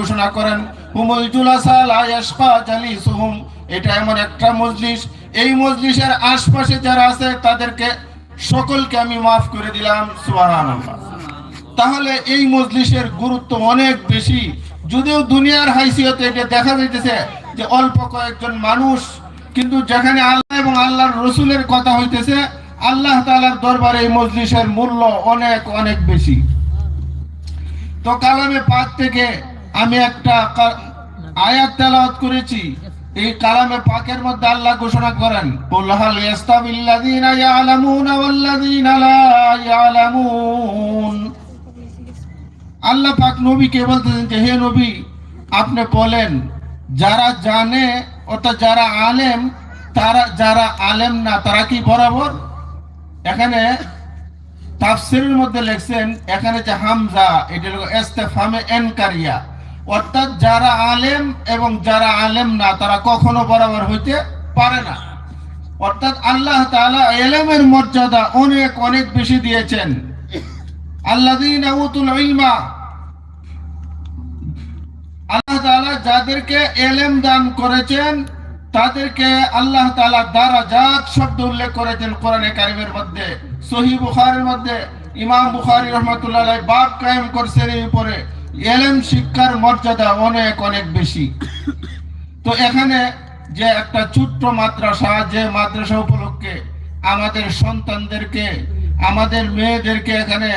ঘোষণা করেন, হুমুল জুলাসা এটা এমন একটা মজলিস। এই মজলিসের আশপাশে যারা আছে, তাদেরকে সকলকে আমি মাফ করে দিলাম তাহলে এই মজলিসের গুরুত্ব অনেক বেশি। যদিও দুনিয়ার হাইসিয়তে এটা দেখা যাইতেছে যে অল্প কয়েকজন মানুষ, কিন্তু যেখানে আল্লাহ এবং আল্লাহর রসুলের কথা হইতেছে, আল্লাহ তালার দরবারে এই মজলিসের মূল্য অনেক অনেক বেশি। তো কালামে পাক থেকে আমি একটা আয়াত তেলাওয়াত করেছি। এই কালামে পাকের মধ্যে আল্লাহ ঘোষণা করেন, কুল হাল ইয়াস্তাবিল্লাযীনা ইয়ালামুনা ওয়াল্লাযীনা লা ইয়ালামুন। আল্লাহ পাক নবীকে বলতেছেন যে, হে নবী, আপনি বলেন, যারা জানে অর্থাৎ যারা আলেম, তারা, যারা আলেম না, তারা কি বরাবর? এখানে তাফসিরের মধ্যে লিখছেন, এখানে যে হামজা, এটা ইস্তেফামে এনকারিয়া। অর্থাৎ যারা আলেম এবং যারা আলেম না, তারা কখনো বরাবর হইতে পারে না। অর্থাৎ আল্লাহ এলেমের মর্যাদা অনেক অনেক বেশি দিয়েছেন। আল্লাযীনা উতুল ইলমা, আল্লাহ তাআলা যাদেরকে এলেম দান করেছেন, তাদেরকে আল্লাহ তাআলা দারাজাত শব্দ উল্লেখ করেছেন কোরআনে কারিমের মধ্যে, সহিহ বুখারীর মধ্যে, ইমাম বুখারী রাহমাতুল্লাহ বাব কায়েম করছেন এই উপরে। এলেম শিক্ষার মর্যাদা অনেক অনেক বেশি। তো এখানে যে একটা ছোট্ট মাদ্রাসা, যে মাদ্রাসা উপলক্ষে আমাদের সন্তানদেরকে, আমাদের মেয়েদেরকে এখানে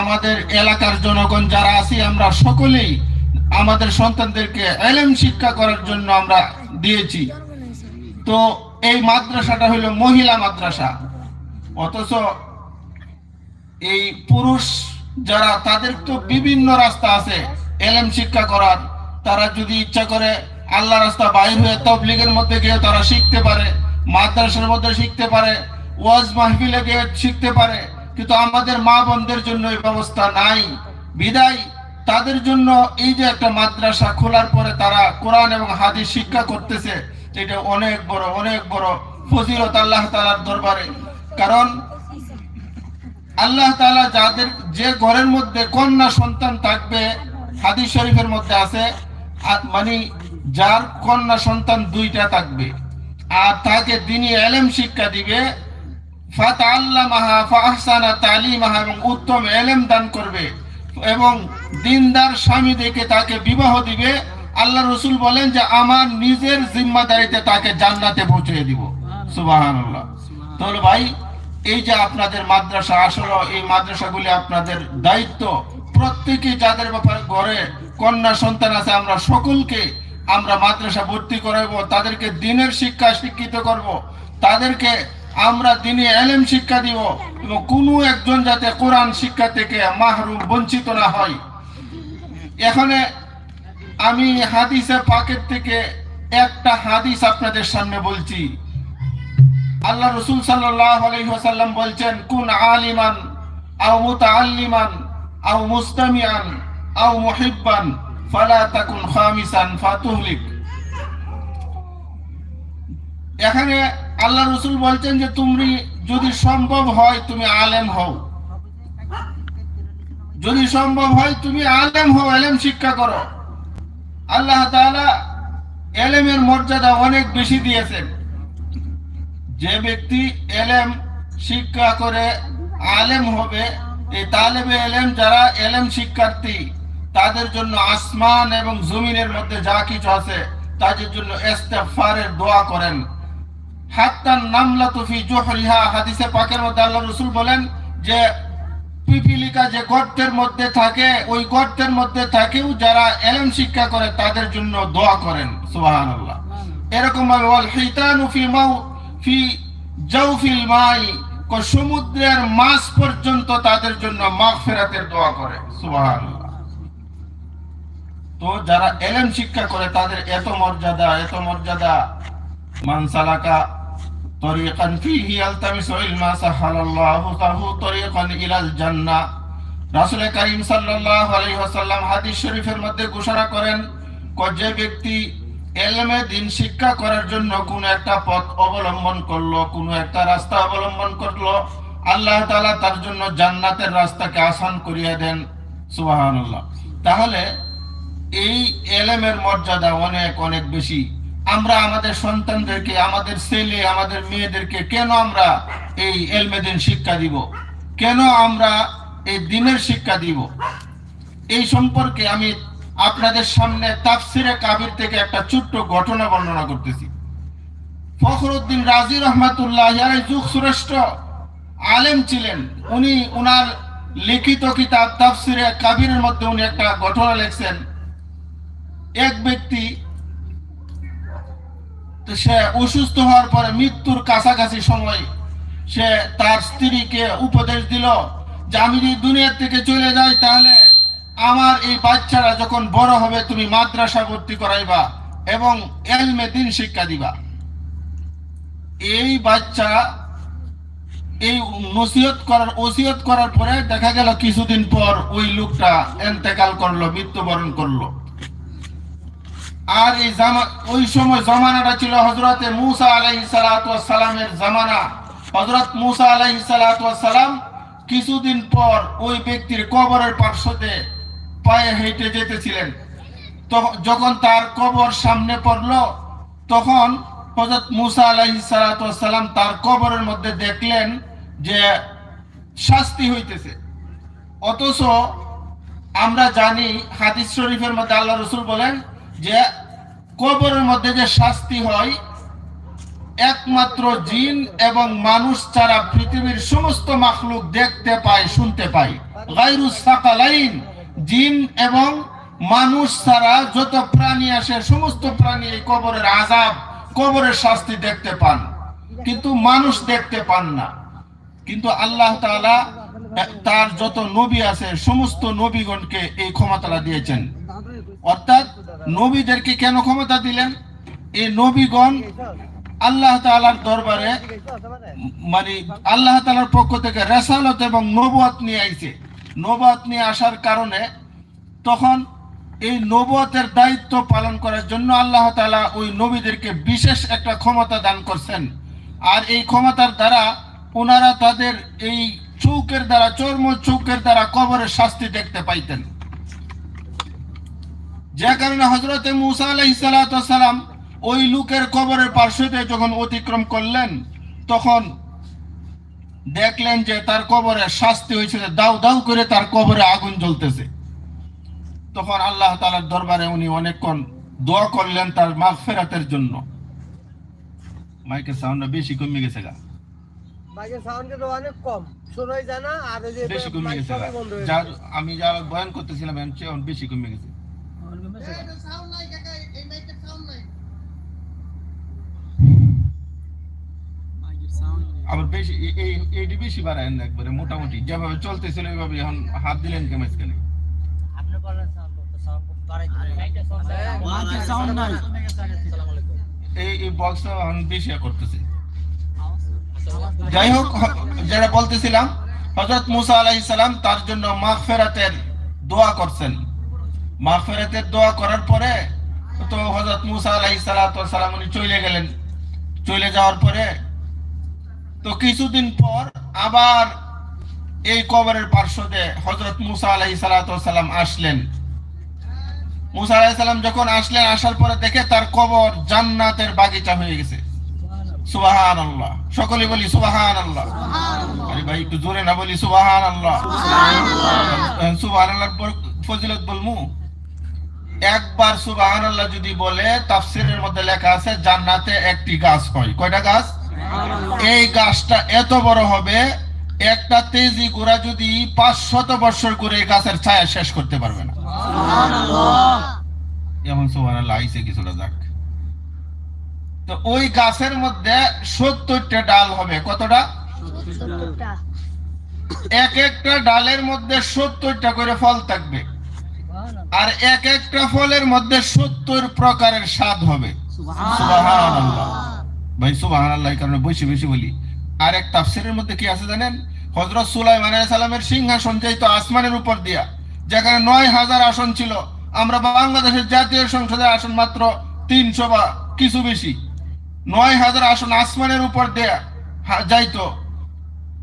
আমাদের এলাকার জনগণ যারা আছি, আমরা সকলেই আমাদের সন্তানদেরকে এলেম শিক্ষা করার জন্য আমরা দিয়েছি। তো এই মাদ্রাসাটা হলো মহিলা মাদ্রাসা। অথচ এই পুরুষ যারা তাদের তো বিভিন্ন রাস্তা আছে, এলেম শিক্ষা করার, তারা যদি ইচ্ছা করে আল্লাহ রাস্তা বাইর হয়ে তবলিগের মধ্যে গিয়ে তারা শিখতে পারে, মাদ্রাসার মধ্যে শিখতে পারে, ওয়াজ মাহফিলে গিয়ে শিখতে পারে, কিন্তু আমাদের মা বোনদের জন্য এই ব্যবস্থা নাই। বিদায়, তাদের জন্য এই যে একটা মাদ্রাসা খোলার পরে তারা কোরআন এবং হাদিস শিক্ষা করতেছে, এটা অনেক বড় অনেক বড় ফজিলত আল্লাহ তাআলার দরবারে। কারণ আল্লাহ তাআলা যাদের যে ঘরের মধ্যে কন্যা সন্তান থাকবে, হাদিস শরীফের মধ্যে আছে মানে যার কন্যা সন্তান দুইটা থাকবে। আর তাকে দিনী এলেম শিক্ষা দিবে। ফাতাআল্লামাহা ফাহসানা তালিমাহা এবং উত্তম এলেম দান করবে এবং দিনদার স্বামী দেখে তাকে বিবাহ দিবে। আল্লাহ রসুল বলেন যে, আমার নিজের জিম্মাদারিতে তাকে জান্নাতে পৌঁছে দিব। সুবহানাল্লাহ। তাহলে ভাই এই যে আপনাদের মাদ্রাসা, আসলে এই মাদ্রাসাগুলি আপনাদের দায়িত্ব। প্রত্যেকে যাদের ব্যাপারে ঘরে কন্যা সন্তান আছে, আমরা সকলকে আমরা মাদ্রাসা ভর্তি করাবো তাদেরকে দিনের শিক্ষা শিক্ষিত করব, তাদেরকে আমরা দিনে এলেম শিক্ষা দিব এবং কোনো একজন যাতে কোরআন শিক্ষা থেকে মাহরুম, বঞ্চিত না হয়। এখানে আমি হাদিসের পাকেট থেকে একটা হাদিস আপনাদের সামনে বলছি। আল্লাহ রসুল আলহিহাসাল্লাম বলছেন, কুন আলিমান আও আও আও মুহিব্বান, ফালা তাকুন খামিসান ফাতুহলিক। এখানে আল্লাহ রসুল বলছেন যে, তুমি যদি সম্ভব হয় তুমি আলেম হও। যদি সম্ভব হয় তুমি আলেম হও এলেম শিক্ষা করো। আল্লাহ তাআলা এলেমের মর্যাদা অনেক বেশি দিয়েছেন। যে ব্যক্তি এলেম শিক্ষা করে আলেম হবে, এই তালেবে এলেম যারা এলেম শিক্ষার্থী, তাদের জন্য আসমান এবং জমিনের মধ্যে যা কিছু আছে, তাদের জন্য ইস্তেগফারের দোয়া করেন। হাত্তান নামলা তুফি জোহরিহা, হাদিসে পাকের মধ্যে আল্লাহ রসুল বলেন যে, পিপিলিকা যে গর্তের মধ্যে থাকে, ওই গর্তের মধ্যে থাকেও যারা এলেম শিক্ষা করে, তাদের জন্য দোয়া করেন। সুবহানাল্লাহ। এরকম ভাবে ওয়াল হিতানু ফি মাউ ফি জাউফিল মাই সমুদ্রের মাছ পর্যন্ত তাদের জন্য মাগফিরাতের দোয়া করে। সুবহানাল্লাহ। তো যারা এলেম শিক্ষা করে, তাদের এত মর্যাদা এত মর্যাদা। মান সালাকা তরিকান ফিহি ইয়ালতামিসু ইলমা সাহালাল্লাহু লাহু তরিকান ইলাল জান্নাহ। রাসূল করিম সাল্লাল্লাহু আলাইহি ওয়াসাল্লাম হাদিস শরীফের মধ্যে ঘোষণা করেন যে ব্যক্তি এলমে দিন শিক্ষা করার জন্য কোন একটা পথ অবলম্বন করল, কোন একটা রাস্তা অবলম্বন করল। আল্লাহ তালা তার জন্য জান্নাতের রাস্তাকে আসান করিয়ে দেন। সুবহানাল্লাহ। তাহলে এই এলেমের মর্যাদা অনেক অনেক বেশি। আমরা আমাদের সন্তানদেরকে, আমাদের ছেলে, আমাদের মেয়েদেরকে কেন আমরা এই এলমেদিন শিক্ষা দিব? কেন আমরা এই দিনের শিক্ষা দিব? এই সম্পর্কে আমি আপনাদের সামনে তাফসিরে কাবির থেকে একটা ছোট্ট ঘটনা বর্ণনা করতেছি। ফখরুদ্দিন রাজি রহমাতুল্লাহ যুগ শ্রেষ্ঠ আলেম ছিলেন। উনি উনার লিখিত কিতাব তাফসিরে কাবিরের মধ্যে উনি একটা ঘটনা লিখছেন। এক ব্যক্তি সে অসুস্থ হওয়ার পরে মৃত্যুর কাছাকাছি সময় সে তার স্ত্রীকে উপদেশ দিল, যে আমি যদি দুনিয়ার থেকে চলে যাই তাহলে আমার এই বাচ্চারা যখন বড় হবে, তুমি মাদ্রাসা ভর্তি করাইবা এবং এলমে দিন শিক্ষা দিবা। এই বাচ্চা এই নসিহত করার ওসিয়ত করার পরে দেখা গেল কিছুদিন পর ওই লোকটা এন্তেকাল করল, মৃত্যুবরণ করল। আর এই জামা, ওই সময় জামানাটা ছিল হজরতে মুসা আলাইহি সালামের জামানা। হজরত মুসা আলাইহি সালাম কিছুদিন পর ওই ব্যক্তির কবরের পার্শ্বতে পায়ে হেঁটে যেতেছিলেন। যখন তার কবর সামনে পড়ল, তখন হজরত মুসা আলাইহি সালাম তার কবরের মধ্যে দেখলেন যে শাস্তি হইতেছে। অথচ আমরা জানি হাদিস শরীফের মধ্যে আল্লাহ রসুল বলেন যে কবরের মধ্যে যে শাস্তি হয়, একমাত্র জিন এবং মানুষ ছাড়া পৃথিবীর সমস্ত মাখলুক দেখতে পায়, শুনতে পায়। গাইরুস সাকালাইন। জিন এবং মানুষ ছাড়া যত প্রাণী আসে, সমস্ত প্রাণী এই কবরের আজাব কবরের শাস্তি দেখতে পান। কিন্তু মানুষ দেখতে পান না। কিন্তু আল্লাহ তাআলা তার যত নবী আছে, সমস্ত নবীগণকে এই ক্ষমতাটা দিয়েছেন। অর্থাৎ নবীদেরকে কেন ক্ষমতা দিলেন? এই নবীগণ আল্লাহ তাআলার দরবারে মানে আল্লাহ তাআলার পক্ষ থেকে রেসালত এবং নবুয়াত নিয়ে আইছে। নবুয়াত নিয়ে আসার কারণে তখন এই নবুয়াতের দায়িত্ব পালন করার জন্য আল্লাহ তালা ওই নবীদেরকে বিশেষ একটা ক্ষমতা দান করছেন। আর এই ক্ষমতার দ্বারা ওনারা তাদের এই চৌকের দ্বারা, চর্ম চৌকের দ্বারা কবরের শাস্তি দেখতে পাইতেন। যে কারণে হজরতে মুসা আলাইসালাম ওই লোকের কবরের পার্শ্বতে যখন অতিক্রম করলেন, তখন দেখলেন যে তার কবরে শাস্তি হয়েছে দাউ দাউ করে তার কবরে আগুন জ্বলতেছে। তখন আল্লাহ তালার দরবারে উনি অনেকক্ষণ দোয়া করলেন তার মাঘ ফেরাতের জন্য। মাইকের সাউন্ডটা বেশি কমে গেছে গা। মাইকের সাউন্ড কিন্তু অনেক কম। শোনাই যায় না আর বেশি কমে গেছে সবই গা। বন্ধ যা গেছে। আমি যা বয়ান করতেছিলাম বেশি কমে গেছে। আবার বেশি এই- এই এইটি বেশি বাড়ায় না একবারে মোটামুটি। যেভাবে চলতেছিল ওইভাবে এখন হাত দিলেন কে মাঝখানে মাইকের সাউন্ড এই এই বক্স এখন বেশি করতেছে। যাই হোক যেটা বলতেছিলাম হজরত মুসা আলাইহিস সালাম তার জন্য মাগফিরাতের দোয়া করছেন। মাগফিরাতের দোয়া করার পরে তো হজরত মুসা আলাইহিস ওয়াস সালাম উনি চলে গেলেন। চলে যাওয়ার পরে তো কিছুদিন পর আবার এই কবরের পার্শ্বদে হজরত মুসা সালাতু সালাম আসলেন। মুসা সালাম যখন আসলেন আসার পরে দেখে তার কবর জান্নাতের বাগিচা হয়ে গেছে। সুবাহান আল্লাহ সকলে বলি সুবাহান আল্লাহ আরে ভাই একটু জোরে না বলি সুবাহান আল্লাহ সুবাহান আল্লাহর ফজিলত বলমু। একবার সুবাহান আল্লাহ যদি বলে তাফসিরের মধ্যে লেখা আছে জান্নাতে একটি গাছ হয়। কয়টা গাছ? এই গাছটা এত বড় হবে একটা তেজি গোড়া যদি পাঁচ শত বছর করে গাছের ছায়া শেষ করতে পারবে না। আল্লাহ আইসে কিছুটা যাক। তো ওই গাছের মধ্যে সত্তরটা ডাল হবে। কতটা? এক একটা ডালের মধ্যে সত্তরটা করে ফল থাকবে। আর এক একটা ফলের মধ্যে সত্তর প্রকারের স্বাদ হবে। সুবহানাল্লাহ। ভাই সুবাহান কারণে বেশি বেশি বলি। আর এক তাফসিরের মধ্যে কি আছে জানেন? হজরত সুলাইমান সালামের সিংহাসন যাইতো আসমানের উপর দিয়া, যেখানে নয় হাজার আসন ছিল। আমরা বাংলাদেশের জাতীয় সংসদের আসন মাত্র তিনশো বা কিছু বেশি। নয় হাজার আসন আসমানের উপর দেয়া যাইতো।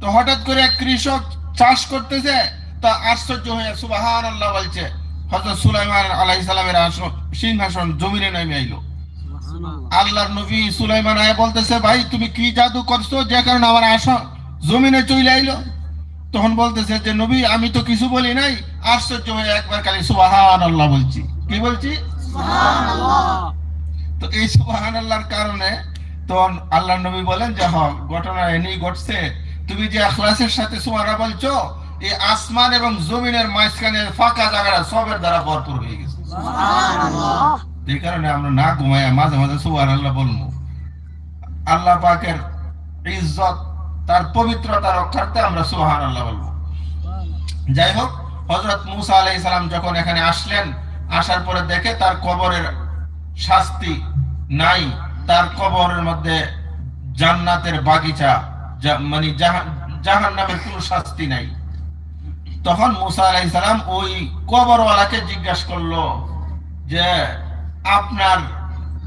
তো হঠাৎ করে এক কৃষক চাষ করতেছে, তা আশ্চর্য হয়ে সুবাহান আল্লাহ বলছে হজরত সুলাইমান আলাইহিস সালামের আসন- সিংহাসন জমিনে নেমে আইলো। আল্লাহর নবী সুলাইমান আয় বলতেছে ভাই তুমি কি জাদু করছ? যে কারণে আমার আসন জমিনে চলে আইলো। তখন বলতেছে যে নবী আমি তো কিছু বলি নাই। আশ্চর্য হয়ে একবার খালি সুবাহান আল্লাহ বলছি। কি বলছি? তো এই সুবাহান আল্লাহর কারণে তখন আল্লাহ নবী বলেন যে হ ঘটনা এনেই ঘটছে। তুমি যে আখলাসের সাথে সুমারা বলছো এই আসমান এবং জমিনের মাঝখানে ফাঁকা জায়গাটা সবের দ্বারা ভরপুর হয়ে গেছে। এই কারণে আমরা না ঘুমাই মাঝে মাঝে সুবাহ আল্লাহ বলব। আল্লাহ পাকের ইজ্জত, তার পবিত্রতা রক্ষার্থে আমরা সুহান আল্লাহ বলব। যাই হোক হজরত মুসা আলাই সালাম যখন এখানে আসলেন, আসার পরে দেখে তার কবরের শাস্তি নাই, তার কবরের মধ্যে জান্নাতের বাগিচা যা- মানে জাহান নামের কোনো শাস্তি নাই। তখন মুসা আলাই সালাম ওই কবরওয়ালাকে জিজ্ঞাসা করল যে আপনার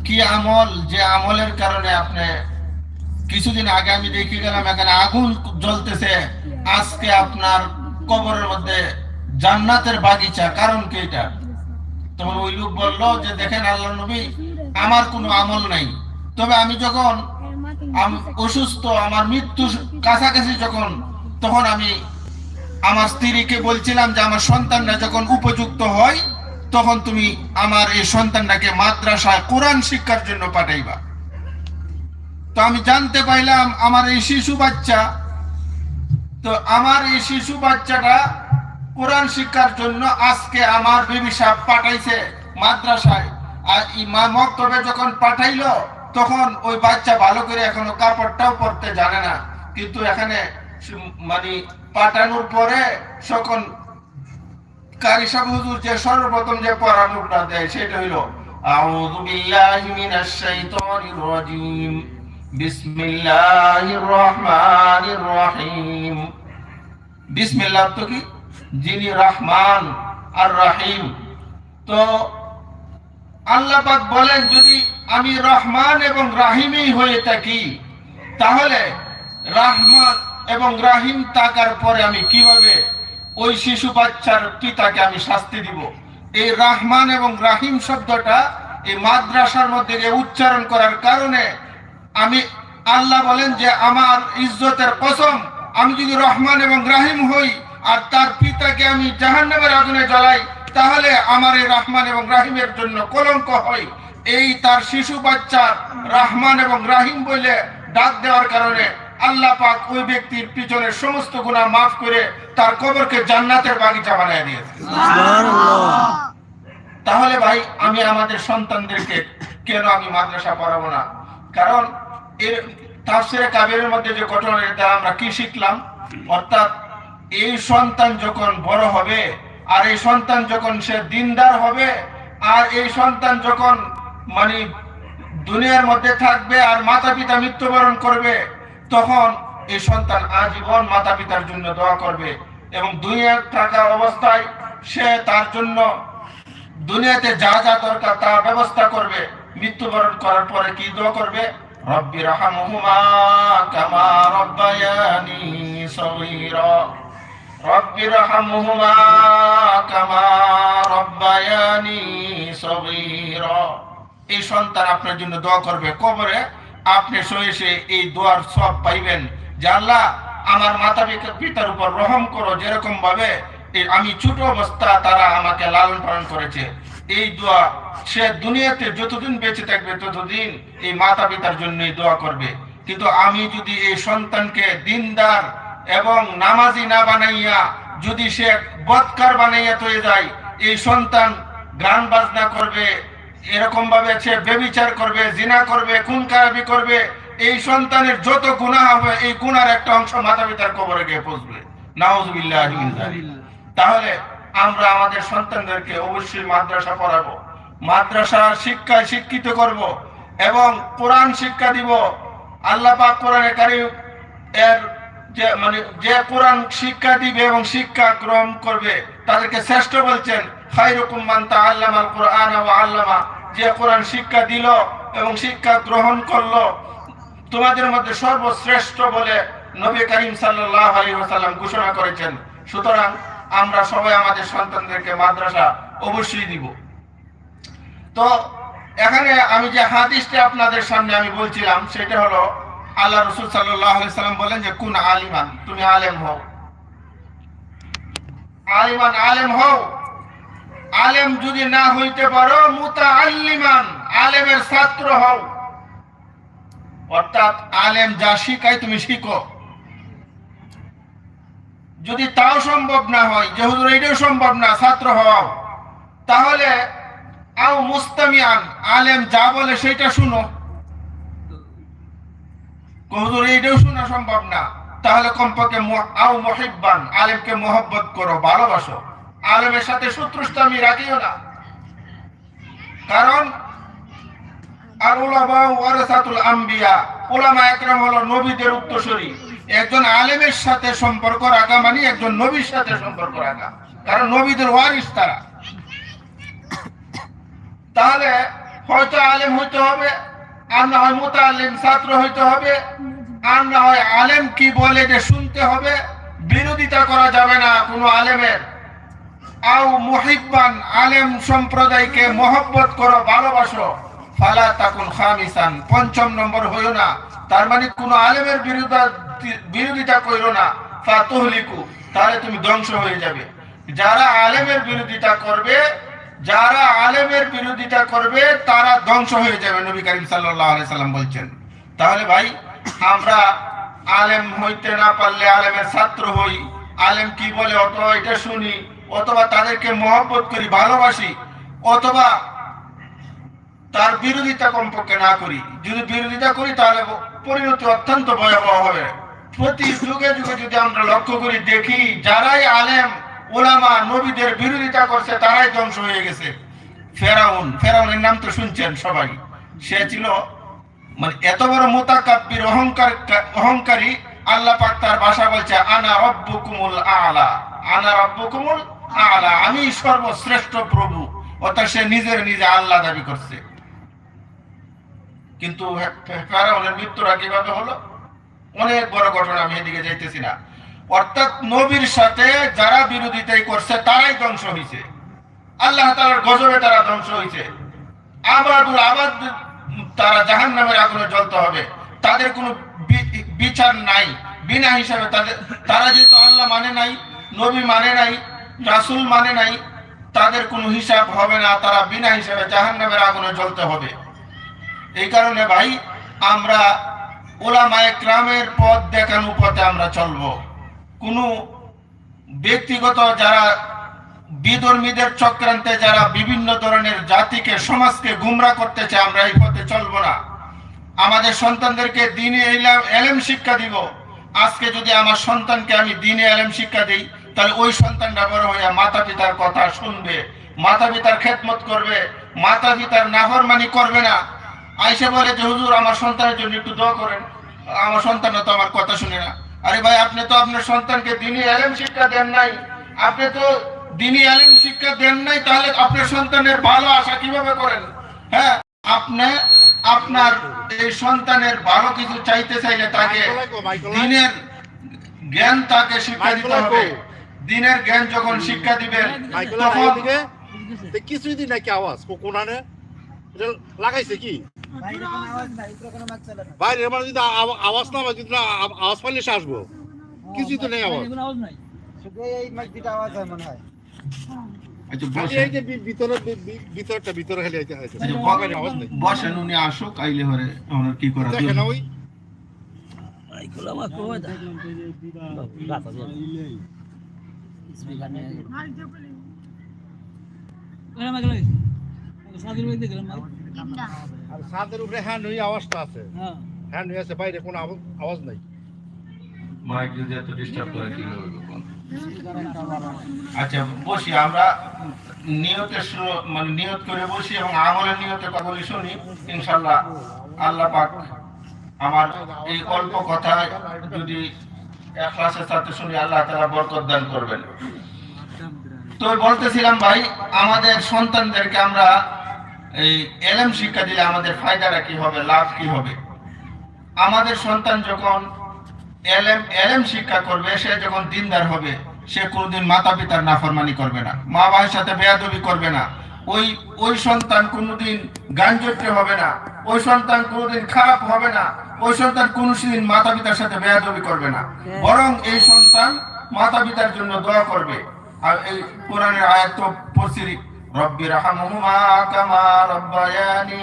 কি আমল? যে আমলের কারণে আপনি কিছুদিন আগে আমি দেখে গেলাম, এখানে আগুন জ্বলতেছে। আজকে আপনার কবরের মধ্যে জান্নাতের বাগিচা। কারণ কি এটা? তখন ওই লোক বলল যে, দেখেন আল্লাহ নবী, আমার কোনো আমল নাই। তবে আমি যখন অসুস্থ, আমার মৃত্যু কাছাকাছি যখন, তখন আমি আমার স্ত্রীকে বলছিলাম যে, আমার সন্তানরা যখন উপযুক্ত হয় তখন তুমি আমার এই সন্তানটাকে মাদ্রাসায় কোরআন শিক্ষার জন্য পাঠাইবা। তো আমি জানতে পাইলাম আমার এই শিশু বাচ্চা, তো আমার এই শিশু বাচ্চাটা কোরআন শিক্ষার জন্য আজকে আমার বিবি সাহেব পাঠাইছে মাদ্রাসায়। আর ইমাম মক্তবে যখন পাঠাইলো, তখন ওই বাচ্চা ভালো করে এখনও কাপড়টাও পরতে জানে না। কিন্তু এখানে মানে পাঠানোর পরে সকল কারি সাহেব যে সর্বপ্রথম যে পরামর্শটা দেয়, সেটা হইল, আউযু বিল্লাহি মিনাশ শাইতানির রাজিম। বিসমিল্লাহির রহমানির রহিম। বিসমিল্লাহ তো কি? যিনি রহমান আর রহিম। তো আল্লাহ পাক বলেন, যদি আমি রহমান এবং রাহিমই হয়ে থাকি, তাহলে রহমান এবং রাহিম থাকার পরে আমি কীভাবে ওই শিশু বাচ্চার পিতাকে আমি শাস্তি দিব। এই রাহমান এবং রাহিম শব্দটা এই মাদ্রাসার মধ্যে উচ্চারণ করার কারণে আমি আল্লাহ বলেন যে আমার ইজ্জতের কসম, আমি যদি রহমান এবং রাহিম হই আর তার পিতাকে আমি জাহান্নামের আগুনে জ্বালাই, তাহলে আমার এই রহমান এবং রাহিমের জন্য কলঙ্ক হয়। এই তার শিশু বাচ্চার রহমান এবং রাহিম বলে ডাক দেওয়ার কারণে আল্লাহ পাক ওই ব্যক্তির পিছনের সমস্ত গুনাহ মাফ করে তার কবরকে জান্নাতের বাগিচা বানিয়ে দিয়েছে। তাহলে ভাই আমি আমাদের সন্তানদেরকে কেন আমি মাদ্রাসা পড়াবো না? কারণ এর তাফসিরে কাবিরের মধ্যে যে ঘটনা এটা আমরা কি শিখলাম? অর্থাৎ এই সন্তান যখন বড় হবে আর এই সন্তান যখন সে দিনদার হবে আর এই সন্তান যখন মানে দুনিয়ার মধ্যে থাকবে আর মাতা পিতা মৃত্যুবরণ করবে তখন এই সন্তান আজীবন মাতা পিতার জন্য দোয়া করবে এবং দুনিয়ার থাকা অবস্থায় সে তার জন্য দুনিয়াতে যা যা দরকার তা ব্যবস্থা করবে। মৃত্যুবরণ করার পরে কি দোয়া করবে? রব্বি রাহামহুমা কামা রব্বায়ানি সগীরা। রব্বি রাহামহুমা কামা রব্বায়ানি সগীরা। এই সন্তান আপনার জন্য দোয়া করবে কবরে। আপনি শুয়ে এই দোয়ার সব পাইবেন। যে আল্লাহ, আমার মাতা পিতার উপর রহম করো যেরকম ভাবে আমি ছোট অবস্থা তারা আমাকে লালন পালন করেছে। এই দোয়া সে দুনিয়াতে যতদিন বেঁচে থাকবে ততদিন এই মাতা পিতার জন্যই দোয়া করবে। কিন্তু আমি যদি এই সন্তানকে দিনদার এবং নামাজি না বানাইয়া যদি সে বৎকার বানাইয়া তৈরি যায়, এই সন্তান গান বাজনা করবে এরকম ভাবে সে বেবিচার করবে, জিনা করবে, খুন খারাপি করবে, এই সন্তানের যত গুনাহ হবে, এই গুনার একটা অংশ মাতা পিতার কবরে গিয়ে পৌঁছবে। তাহলে আমরা আমাদের সন্তানদেরকে অবশ্যই মাদ্রাসা পড়াবো। মাদ্রাসা শিক্ষায় শিক্ষিত করব এবং কোরআন শিক্ষা দিব। আল্লাহ পাক কোরআনে কারিম এর যে মানে যে কোরআন শিক্ষা দিবে এবং শিক্ষা গ্রহণ করবে, তাদেরকে শ্রেষ্ঠ বলছেন, খায়রুকুম মান তাআল্লামাল কোরআন ওয়া আল্লামা যে কোরআন শিক্ষা দিল এবং শিক্ষা গ্রহণ করল, তোমাদের মধ্যে সর্বশ্রেষ্ঠ বলে নবী করিম সাল্লাল্লাহু আলাইহি ওয়াসাল্লাম ঘোষণা করেছেন। সুতরাং আমরা সবাই আমাদের সন্তানদেরকে মাদ্রাসা অবশ্যই দিব। তো এখানে আমি যে হাদিসটা আপনাদের সামনে আমি বলছিলাম, সেটা হলো আল্লাহ রসুল সাল্লাম বলেন যে, কোন আলিমান? তুমি আলেম হও। আলিমান আলেম হও। আলেম যদি না হইতে পারো মুতা আল্লিমান আলেমের ছাত্র হও। অর্থাৎ আলেম যা শিখায় তুমি শিখো। যদি তাও সম্ভব না হয়, যে হুজুর এটাও সম্ভব না, ছাত্র হওয়াও তাহলে আও মুস্তামিয়ান আলেম যা বলে সেটা শুনো। হুজুর এইটাও শোনা সম্ভব না। তাহলে কমপক্ষে আও মহিব্বান, আলেমকে মোহব্বত করো, ভালোবাসো। আলেমের সাথে শত্রুস্তামি রাখিও না। কারণ আর ওয়ারাসাতুল আম্বিয়া, উলামা একরাম হলো নবীদের উত্তরসূরি। একজন আলেমের সাথে সম্পর্ক রাখা মানে একজন নবীর সাথে সম্পর্ক রাখা। কারণ নবীদের ওয়ারিস তারা। তাহলে হয়তো আলেম হইতে হবে, আর না হয় মুতালিম ছাত্র হইতে হবে, আর না হয় আলেম কি বলে যে শুনতে হবে, বিরোধিতা করা যাবে না কোনো আলেমের। আও মুহিব্বান আলেম সম্প্রদায়কে মহব্বত করো, ভালোবাসো। ফালা তাকুন খামিসান, পঞ্চম নম্বর হইও না। তার মানে কোন আলেমের বিরোধিতা বিরোধিতা কইরো না। ফাতুহলিকু, তাহলে তুমি ধ্বংস হয়ে যাবে। যারা আলেমের বিরোধিতা করবে, যারা আলেমের বিরোধিতা করবে, তারা ধ্বংস হয়ে যাবে, নবী করিম আলাইহি সাল্লাম বলছেন। তাহলে ভাই, আমরা আলেম হইতে না পারলে আলেমের ছাত্র হই। আলেম কি বলে? অত এটা শুনি। অথবা তাদেরকে মহব্বত করি, ভালোবাসি, অথবা তার বিরোধিতা কমপক্ষে না করি। যদি বিরোধিতা করি, তাহলে পরিণতি অত্যন্ত ভয়াবহ হবে। প্রতি যুগে যুগে যদি আমরা লক্ষ্য করি, দেখি যারাই আলেম, ওলামা, নবীদের বিরোধিতা করছে, তারাই ধ্বংস হয়ে গেছে। ফেরাউন, ফেরাউনের নাম তো শুনছেন সবাই। সে ছিল মানে এত বড় মোতাকাব্বির অহংকার, অহংকারী আল্লাহ পাক তার ভাষা বলছে, আনা রব্বুকুমুল আলা। আনা রব্বুকুমুল আমি সর্বশ্রেষ্ঠ প্রভু। অর্থাৎ সে নিজের নিজে আল্লাহ দাবি করছে। কিন্তু মৃত্যুটা কীভাবে হলো? অনেক বড় ঘটনা, আমি এদিকে যাইতেছি না। অর্থাৎ নবীর সাথে যারা বিরোধিতাই করছে, তারাই ধ্বংস হয়েছে আল্লাহ তালার গজবে তারা ধ্বংস হয়েছে আবাদুল আবাদ তারা জাহান নামের আগুনে জ্বলতে হবে। তাদের কোনো বিচার নাই। বিনা হিসাবে তাদের তারা যেহেতু আল্লাহ মানে নাই, নবী মানে নাই রাসূল মানে নাই, তাদের কোনো হিসাব হবে না, তারা বিনা হিসাবে জাহান নামের আগুনে জ্বলতে হবে। এই কারণে ভাই, আমরা ওলামায়ে ক্রামের পথ দেখানো পথে আমরা চলবো। কোনো ব্যক্তিগত যারা বিধর্মীদের চক্রান্তে যারা বিভিন্ন ধরনের জাতিকে, সমাজকে গুমরা করতে চায় আমরা এই পথে চলবো না। আমাদের সন্তানদেরকে দিনে এলাম- এলেম শিক্ষা দিব। আজকে যদি আমার সন্তানকে আমি দিনে এলেম শিক্ষা দিই তাহলে ওই সন্তানটা বড় হয়ে মাতা পিতার কথা শুনবে মাতা পিতার খেদমত করবে মাতা পিতার নাফরমানি করবে না। আইসে বলে যে হুজুর আমার সন্তানের জন্য একটু দোয়া করেন। আমার সন্তান তো আমার কথা শুনে না। আরে ভাই আপনি তো আপনার সন্তানকে দিনই এলেম শিক্ষা দেন নাই। আপনি তো দিনই এলেম শিক্ষা দেন নাই তাহলে আপনার সন্তানের ভালো আশা কীভাবে করেন? হ্যাঁ আপনি আপনার এই সন্তানের ভালো কিছু চাইতে চাইলে তাকে দিনের জ্ঞান তাকে শিক্ষা দিতে হবে। দিনের জ্ঞান যখন শিক্ষা দিবেন মাইকেল তখন কিছুই দিন নাকি আওয়াজ? কো- কোনানে? লাগাইছে কি? বাইরে কোনো আওয়াজ নাই উপরে কোনো মাছ চলে না বাইরে মানে যদি আওয়াজ না হয়, যদি না আওয়াজ পাইলে সে আসব। কিছুই তো নেই আওয়াজ। শুধু এই মাছ দুটা আওয়াজ হয় হয়। খালি বসেন। এই যে বি- ভিতরে বি- বি- ভিতরটা ভিতরে আচ্ছা, আর উপরে হ্যান্ড হয়ে আওয়াজটা আছে। হ্যান্ড হয়ে আছে বাইরে কোনো আওয়াজ- আওয়াজ নাই। মাইক যদি এত ডিস্টার্ব করে কি আচ্ছা বসি আমরা নিয়তে মানে নিয়ত করে বসি এবং আমলের নিয়তে কথা বলি শুনি। ইনশাল্লাহ আল্লাহ পাক আমার এই অল্প কথায় যদি একলাসের সাথে শুনি আল্লাহ তারা বরকত দান করবেন। তো বলতেছিলাম, ভাই, আমাদের সন্তানদেরকে আমরা এই এলএম শিক্ষা দিলে আমাদের ফায়দাটা কি হবে, লাভ কি হবে? আমাদের সন্তান যখন এলএম এলএম শিক্ষা করবে, সে যখন দিনদার হবে, সে কোনোদিন মাতা পিতার নাফরমানি করবে না মা বাবার সাথে বেয়াদবি করবে না। ওই ওই সন্তান কোনোদিন গাঞ্জট্য হবে না ওই সন্তান কোনোদিন খারাপ হবে না ওই সন্তান কোনোদিন মাতা পিতার সাথে বেয়াদবি করবে না। বরং এই সন্তান মাতা পিতার জন্য দোয়া করবে। আর এই কোরআনের আয়াত পড়ছি রব্বির হামহুমা কামা রব্বায়ানি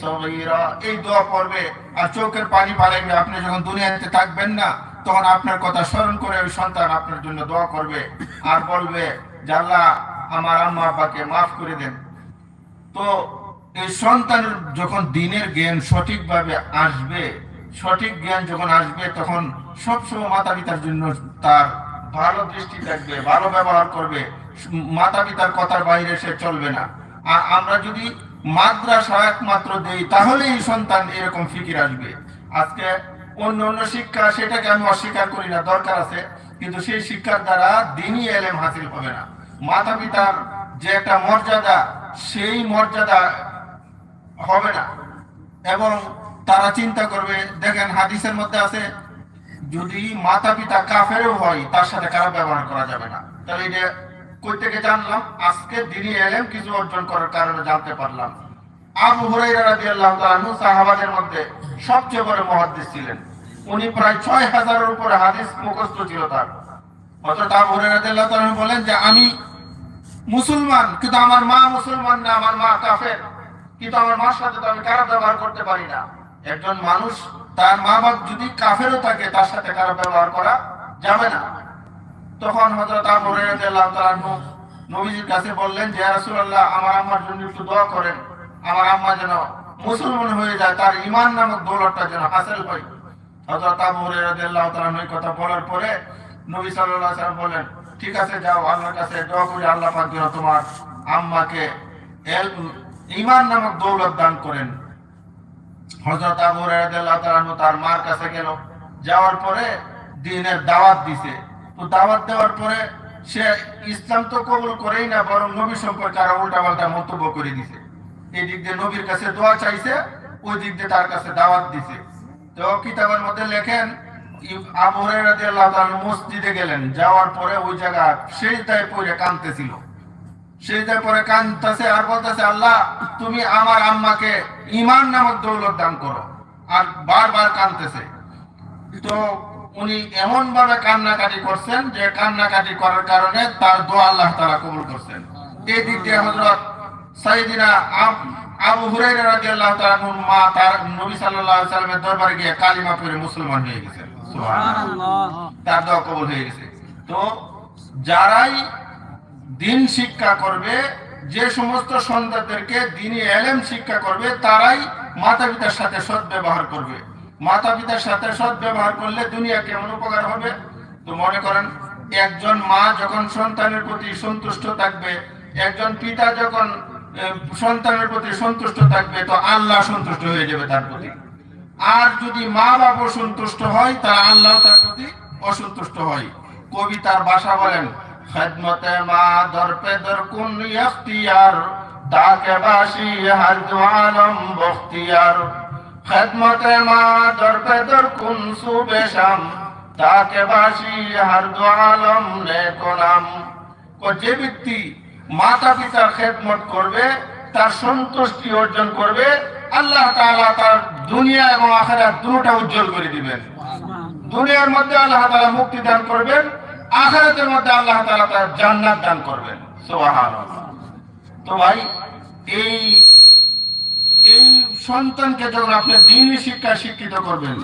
সগীরা। এই দোয়া পড়বে আর চোখের পানি পালাইবে আপনি যখন দুনিয়াতে থাকবেন না তখন আপনার কথা স্মরণ করে ওই সন্তান আপনার জন্য দোয়া করবে। আর বলবে আল্লাহ আমার আম্মা আব্বাকে মাফ করে দেন। তো এই সন্তানের যখন দিনের জ্ঞান সঠিকভাবে আসবে, সঠিক জ্ঞান যখন আসবে, তখন সবসময় মাতা পিতার জন্য তার ভালো দৃষ্টি থাকবে, ভালো ব্যবহার করবে। মাতা পিতার কথার বাইরে সে চলবে না। আর আমরা যদি মাদ্রাসা একমাত্র দেই তাহলে এই সন্তান এরকম ফিকির আসবে। আজকে অন্য অন্য শিক্ষা, সেটাকে আমি অস্বীকার করি না, দরকার আছে। কিন্তু সেই শিক্ষার দ্বারা দিনই এলেম হাসিল হবে না। মাতা পিতার যে একটা মর্যাদা, সেই মর্যাদা হবে না। এবং তারা চিন্তা করবে, দেখেন হাদিসের মধ্যে আছে, যদি মাতা পিতা কাফেরও হয়, তার সাথে খারাপ ব্যবহার করা যাবে না। তাহলে এটা কই থেকে জানলাম? আজকে দিনই এলেম কিছু অর্জন করার কারণে জানতে পারলাম। আবু হুরাইরা রাদিয়াল্লাহু তাআলা সাহাবাদের মধ্যে সবচেয়ে বড় মুহাদ্দিস ছিলেন। উনি প্রায় ছয় হাজারের উপরে হাদিস মুখস্থ ছিল তার। হযরত আবু হুরাইরা রাদিয়াল্লাহু তাআলা বলেন যে, আমি মুসলমান, কিন্তু আমার মা মুসলমান না, আমার মা কাফের। কিন্তু আমার মার সাথে তো আমি খারাপ ব্যবহার করতে পারি না। একজন মানুষ, তার মা বাপ যদি কাফেরও থাকে, তার সাথে খারাপ ব্যবহার করা যাবে না। তখন আনহু নবীজির কাছে বললেন যে রাসূলুল্লাহ, আমার আম্মার জন্য একটু দোয়া করেন। আমার আম্মা যেন মুসলমান হয়ে যায়, তার ঈমান নামক দৌলতটা যেন হাসিল হয়। হযরত আবু হুরায়রা রাদিয়াল্লাহু তাআলা কথা বলার পরে নবী সাল্লাল্লাহু আলাইহি বলেন ঠিক আছে, যাও, আল্লাহর কাছে দোয়া করি, আল্লাহ পাক যেন তোমার আম্মাকে ঈমান নামক দৌলত দান করেন। হযরত আবু রাদিয়াল্লাহু তাআলা তার মার কাছে গেল। যাওয়ার পরে দিনের দাওয়াত দিছে। তো দাওয়াত দেওয়ার পরে সে ইসলাম তো কবুল করেই না, বরং নবী সম্পর্কে আরও উল্টাপাল্টা মন্তব্য করে দিছে। এই দিক দিয়ে নবীর কাছে দোয়া চাইছে ওই দিক দিয়ে তার কাছে দাওয়াত দিছে। তো কিতাবের মধ্যে লেখেন মসজিদে গেলেন। যাওয়ার পরে ওই জায়গা পরে কাঁদতেছে আর বলতেছে, আল্লাহ, তুমি আমার আম্মাকে ইমান নামক দৌলত দান করো। আর বারবার তো উনি এমন ভাবে কান্নাকাটি করছেন যে কান্নাকাটি করার কারণে তার দোয়া আল্লাহ তাআলা কবুল করছেন। এই দিক দিয়ে হযরত সাইয়েদিনা আব- মা, তার নবী সাল্লাল্লাহু আলাইহি দরবারে গিয়ে কালিমা পড়ে মুসলমান হয়ে গেছেন। তার দোয়া কবুল হয়ে গেছে। তো যারাই দিন শিক্ষা করবে, যে সমস্ত সন্তানদেরকে দিনই এলেম শিক্ষা করবে, তারাই মাতা পিতার সাথে সৎ ব্যবহার করবে। মাতা পিতার সাথে সৎ ব্যবহার করলে দুনিয়া কেমন উপকার হবে? তো মনে করেন, একজন মা যখন সন্তানের প্রতি সন্তুষ্ট থাকবে, একজন পিতা যখন সন্তানের প্রতি সন্তুষ্ট থাকবে, তো আল্লাহ সন্তুষ্ট হয়ে যাবে তার প্রতি। আর যদি মা বাবা সন্তুষ্ট হয় তা আল্লাহ তার প্রতি অসন্তুষ্ট হয়। কবি তার ভাষা বলেন, খেদমতে মা তাকে বাসি বখতিয়ার। খেদমতে মা সুবেশাম তাকে বাসি ও যে ব্যক্তি মাতা পিতার খেদমত করবে, তার সন্তুষ্টি অর্জন করবে আল্লাহ তাআলা তার দুনিয়া এবং আখেরাত দুটোটা উজ্জ্বল করে দিবেন। দুনিয়ার মধ্যে আল্লাহ তাআলা মুক্তি দান করবেন, আখেরাতের মধ্যে আল্লাহ তাআলা তার জান্নাত দান করবেন। সুবহানাল্লাহ। তো ভাই, এই এই সন্তানকে যখন আপনি দিনই শিক্ষা শিক্ষিত করবেন